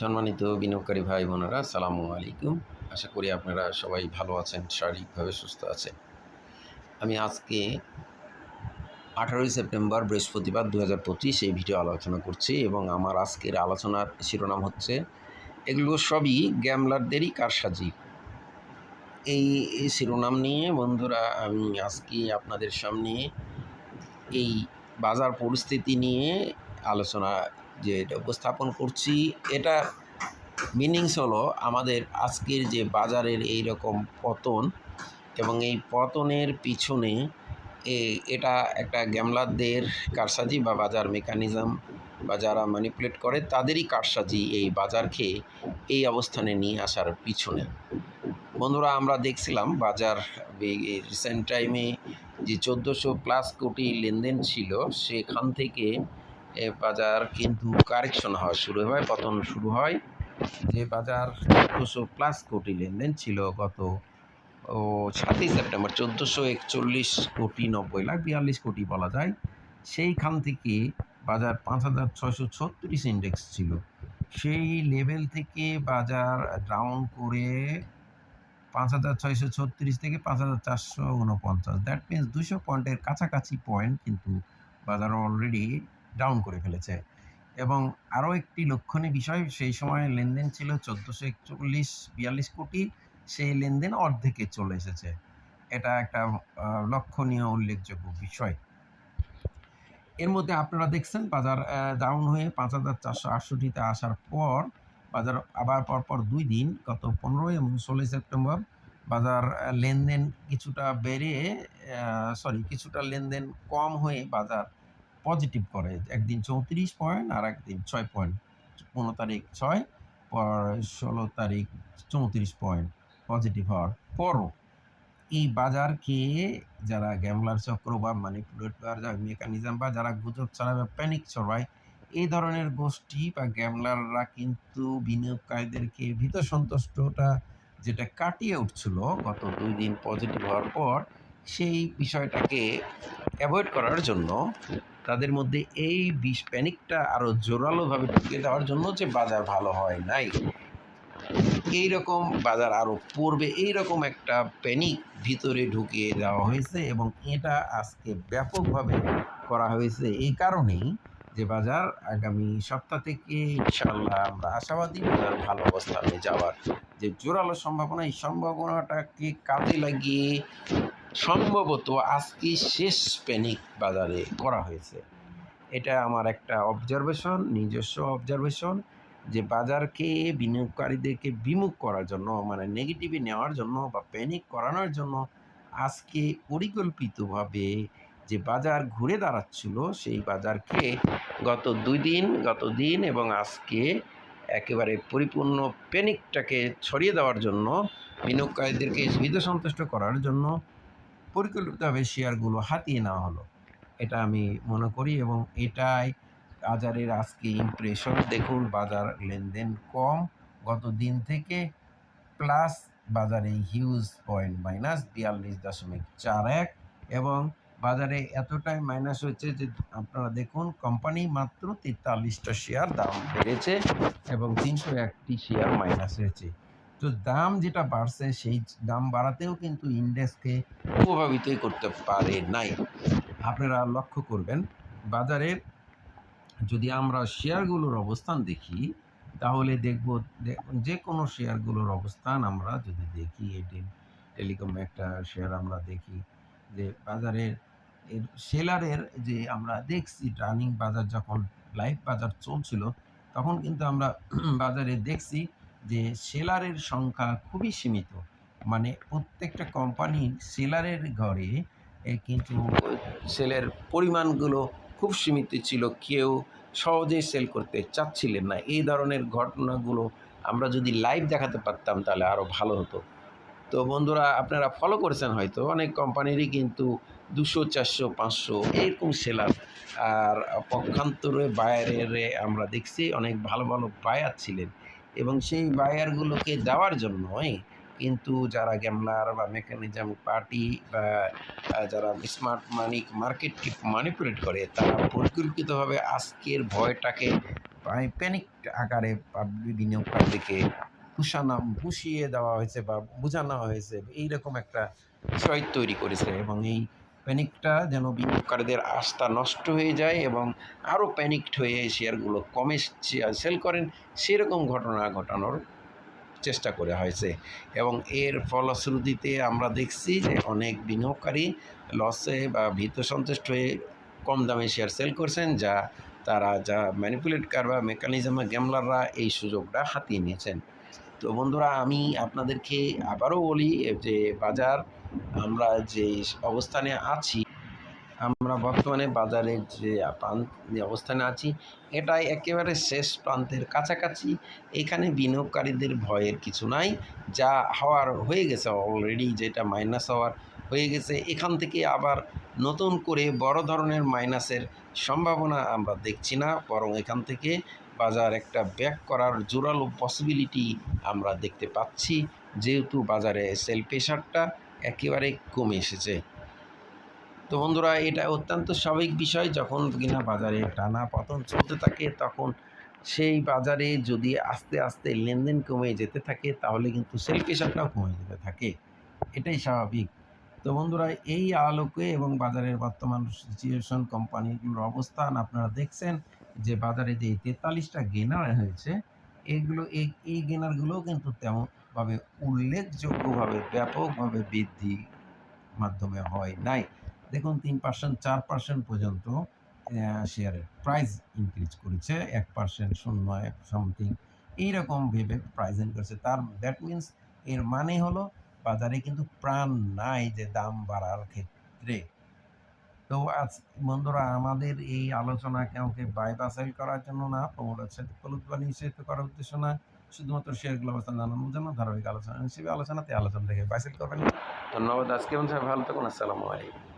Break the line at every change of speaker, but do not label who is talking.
সম্মানিত বিনিয়োগকারী ভাই বোনেরা সালামু আলাইকুম। আশা করি আপনারা সবাই ভালো আছেন, শারীরিকভাবে সুস্থ আছেন। আমি আজকে আঠারোই সেপ্টেম্বর, বৃহস্পতিবার দু হাজার পঁচিশ এই ভিডিও আলোচনা করছি এবং আমার আজকের আলোচনার শিরোনাম হচ্ছে, এগুলো সবই গ্যামলারদেরই কারসাজি। এই এই শিরোনাম নিয়ে বন্ধুরা, আমি আজকে আপনাদের সামনে এই বাজার পরিস্থিতি নিয়ে আলোচনা যে এটা উপস্থাপন করছি, এটা মিনিংস হলো আমাদের আজকের যে বাজারের এই রকম পতন এবং এই পতনের পিছনে এটা একটা গ্যামলারদের কারসাজি বা বাজার মেকানিজম বা যারা ম্যানিপুলেট করে, তাদেরই কারসাজি এই বাজারকে এই অবস্থানে নিয়ে আসার পিছনে। বন্ধুরা, আমরা দেখছিলাম বাজার রিসেন্ট টাইমে যে চোদ্দোশো প্লাস কোটি লেনদেন ছিল, সেখান থেকে এ বাজার কিন্তু কারেকশন হওয়া শুরু হয়, পতন শুরু হয়। যে বাজার চোদ্দোশো প্লাস কোটি লেনদেন ছিল গত, ও, সাতই সেপ্টেম্বর চোদ্দোশো একচল্লিশ কোটি নব্বই লাখ বিয়াল্লিশ কোটি বলা যায়। সেইখান থেকে বাজার পাঁচ হাজার ছয়শো ছত্রিশ ইন্ডেক্স ছিল। সেই লেভেল থেকে বাজার ডাউন করে পাঁচ হাজার ছয়শো ছত্রিশ থেকে পাঁচ হাজার চারশো উনপঞ্চাশ। দ্যাট মিনস দুশো পয়েন্টের কাছাকাছি পয়েন্ট কিন্তু বাজার অলরেডি ডাউন করে ফেলেছে। এবং আরও একটি লক্ষণীয় বিষয়, সেই সময় লেনদেন ছিল চোদ্দোশো একচল্লিশ, বিয়াল্লিশ কোটি, সেই লেনদেন অর্ধেকে চলে এসেছে। এটা একটা লক্ষণীয় উল্লেখযোগ্য বিষয়। এর মধ্যে আপনারা দেখছেন বাজার ডাউন হয়ে পাঁচ হাজার চারশো আটষট্টিতে আসার পর, বাজার আবার পরপর দুই দিন, গত পনেরোই এবং ষোলোই সেপ্টেম্বর, বাজার লেনদেন কিছুটা বেড়ে সরি কিছুটা লেনদেন কম হয়ে বাজার পজিটিভ করে। একদিন চৌত্রিশ পয়েন্ট আর একদিন ছয় পয়েন্ট পনেরো তারিখ ছয়, পর ষোলো তারিখ চৌত্রিশ পয়েন্ট পজিটিভ হওয়ার পরও। এই বাজারকে যারা গ্যামলার চক্র বা ম্যানিপুলেট যারা মেকানিজম বা যারা গুজব ছড়ায় বা প্যানিক ছড়ায়, এই ধরনের গোষ্ঠী বা গ্যামলাররা কিন্তু বিনিয়োগকারীদেরকে ভীত সন্তুষ্টটা যেটা কাটিয়ে উঠছিল গত দুই দিন পজিটিভ হওয়ার পর, সেই বিষয়টাকে অ্যাভয়েড করার জন্য তাদের মধ্যে এই বিষ প্যানিকটা আরও জোরালোভাবে ঢুকিয়ে দেওয়ার জন্য যে বাজার ভালো হয় নাই। এই রকম বাজার আরও পড়বে এই রকম একটা প্যানিক ভিতরে ঢুকিয়ে দেওয়া হয়েছে এবং এটা আজকে ব্যাপকভাবে করা হয়েছে। এই কারণেই যে বাজার আগামী সপ্তাহ থেকে ইনশাল্লাহ আমরা আশাবাদী বাজার ভালো অবস্থানে যাওয়ার যে জোরালো সম্ভাবনা, এই সম্ভাবনাটাকে কাজে লাগিয়ে সম্ভবত আজকে শেষ প্যানিক বাজারে করা হয়েছে। এটা আমার একটা অবজারভেশন নিজস্ব অবজারভেশন যে বাজারকে বিনিয়োগকারীদেরকে বিমুখ করার জন্য মানে নেগেটিভে নেওয়ার জন্য বা প্যানিক করানোর জন্য আজকে পরিকল্পিতভাবে যে বাজার ঘুরে দাঁড়াচ্ছিল, সেই বাজারকে গত দুই দিন, গত দিন এবং আজকে একেবারে পরিপূর্ণ প্যানিকটাকে ছড়িয়ে দেওয়ার জন্য, বিনিয়োগকারীদেরকে ভীত সন্তুষ্ট করার জন্য পরিকল্পিতভাবে শেয়ারগুলো হাতিয়ে নেওয়া হলো। এটা আমি মনে করি এবং এটাই বাজারের আজকে ইমপ্রেশন দেখুন বাজার লেনদেন কম গত দিন থেকে প্লাস বাজারে হিউজ পয়েন্ট মাইনাস বিয়াল্লিশ দশমিক চার এক এবং বাজারে এতটাই মাইনাস হয়েছে যে আপনারা দেখুন কোম্পানি মাত্র তেতাল্লিশটা শেয়ার দাম বেড়েছে এবং তিনশো একটি শেয়ার মাইনাস হয়েছে। তো দাম যেটা বাড়ছে, সেই দাম বাড়াতেও কিন্তু ইন্ডেক্সকে প্রভাবিতই করতে পারে নাই। আপনারা লক্ষ্য করবেন বাজারের যদি আমরা শেয়ারগুলোর অবস্থান দেখি, তাহলে দেখব যে কোনো শেয়ারগুলোর অবস্থান আমরা যদি দেখি এটি টেলিকম একটা শেয়ার আমরা দেখি, যে বাজারের এর সেলারের যে আমরা দেখছি রানিং বাজার যখন লাইভ বাজার চলছিল, তখন কিন্তু আমরা বাজারে দেখছি যে সেলারের সংখ্যা খুবই সীমিত। মানে প্রত্যেকটা কোম্পানির সেলারের ঘরে কিন্তু সেলের পরিমাণগুলো খুব সীমিত ছিল। কেউ সহজেই সেল করতে চাচ্ছিলেন না। এই ধরনের ঘটনাগুলো আমরা যদি লাইভ দেখাতে পারতাম তাহলে আরও ভালো হতো। তো বন্ধুরা, আপনারা ফলো করেছেন হয়তো। অনেক কোম্পানিরই কিন্তু দুশো, চারশো, পাঁচশো এরকম সেলার। আর পক্ষান্তরে বায়ারের আমরা দেখছি অনেক ভালো ভালো বায়ার ছিলেন। এবং সেই বায়ারগুলোকে দেওয়ার জন্যই কিন্তু যারা গ্যামলার বা মেকানিজম পার্টি বা যারা স্মার্ট মানি মার্কেটকে ম্যানিপুলেট করে, তারা পরিকল্পিতভাবে আজকের ভয়টাকে প্যানিক আকারে বিনিয়োগকারীদেরকে পুষানো, পুষিয়ে দেওয়া হয়েছে বা বোঝানো হয়েছে। এইরকম একটা বিষয় তৈরি করেছে এবং এই প্যানিকটা যেন বিনিয়োগকারীদের আস্থা নষ্ট হয়ে যায় এবং আরও প্যানিকড হয়ে শেয়ারগুলো কমে সেল করেন, সেরকম ঘটনা ঘটানোর চেষ্টা করা হয়েছে। এবং এর ফলশ্রুতিতে আমরা দেখছি যে অনেক বিনিয়োগকারী লসে বা ভীত সন্তুষ্ট হয়ে কম দামে শেয়ার সেল করছেন, যা তারা, যা ম্যানিপুলেট কার বা মেকানিজম গ্যামলাররা এই সুযোগটা হাতিয়ে নিয়েছেন। তো বন্ধুরা, আমি আপনাদেরকে আবারও বলি যে বাজার, আমরা যে অবস্থানে আছি, আমরা বর্তমানে বাজারের যে প্রান্ত যে অবস্থানে আছি, এটাই একেবারে শেষ প্রান্তের কাছাকাছি। এখানে বিনিয়োগকারীদের ভয়ের কিছু নাই, যা হওয়ার হয়ে গেছে অলরেডি যেটা মাইনাস হওয়ার হয়ে গেছে। এখান থেকে আবার নতুন করে বড় ধরনের মাইনাসের সম্ভাবনা আমরা দেখছি না, বরং এখান থেকে বাজার একটা ব্যাক করার জোরালো পসিবিলিটি আমরা দেখতে পাচ্ছি। যেহেতু বাজারে সেল প্রেশারটা একেবারে কমে এসেছে। তো বন্ধুরা, এটা অত্যন্ত স্বাভাবিক বিষয়। যখন কিনা বাজারে টানা পতন চলতে থাকে, তখন সেই বাজারে যদি আস্তে আস্তে লেনদেন কমে যেতে থাকে, তাহলে কিন্তু সেল প্রেশারটাও কমে যেতে থাকে। এটাই স্বাভাবিক। তো বন্ধুরা, এই আলোকে এবং বাজারের বর্তমান সিচুয়েশন কোম্পানিগুলোর অবস্থান আপনারা দেখছেন। যে বাজারে যে তেতাল্লিশটা গেনার হয়েছে, এগুলো এই এই গেনারগুলোও কিন্তু তেমনভাবে উল্লেখযোগ্যভাবে ব্যাপকভাবে বৃদ্ধি মাধ্যমে হয় নাই। দেখুন, তিন পার্সেন্ট চার পার্সেন্ট পর্যন্ত শেয়ারের প্রাইস ইনক্রিজ করেছে, এক পার্সেন্ট শূন্য, এক সামথিং এইরকম ভেবে প্রাইস করেছে। তার দ্যাট মিন্স এর মানে হলো, বাজারে কিন্তু প্রাণ নাই যে দাম বাড়ার ক্ষেত্রে। তো আজ বন্ধুরা, আমাদের এই আলোচনা কাউকে বাই বা করার জন্য না প্রমোটার সাথে ফলুত বা নিষিদ্ধ করার উদ্দেশ্য না, শুধুমাত্র শেয়ারগুলো অবস্থান জানানোর জন্য ধারাবাহিক আলোচনা। হিসেবে আলোচনাতে আলোচনা থেকে বাইসাইল করবেন। ধন্যবাদ, আজকে ভালো থাকুন, আসসালামু আলাইকুম।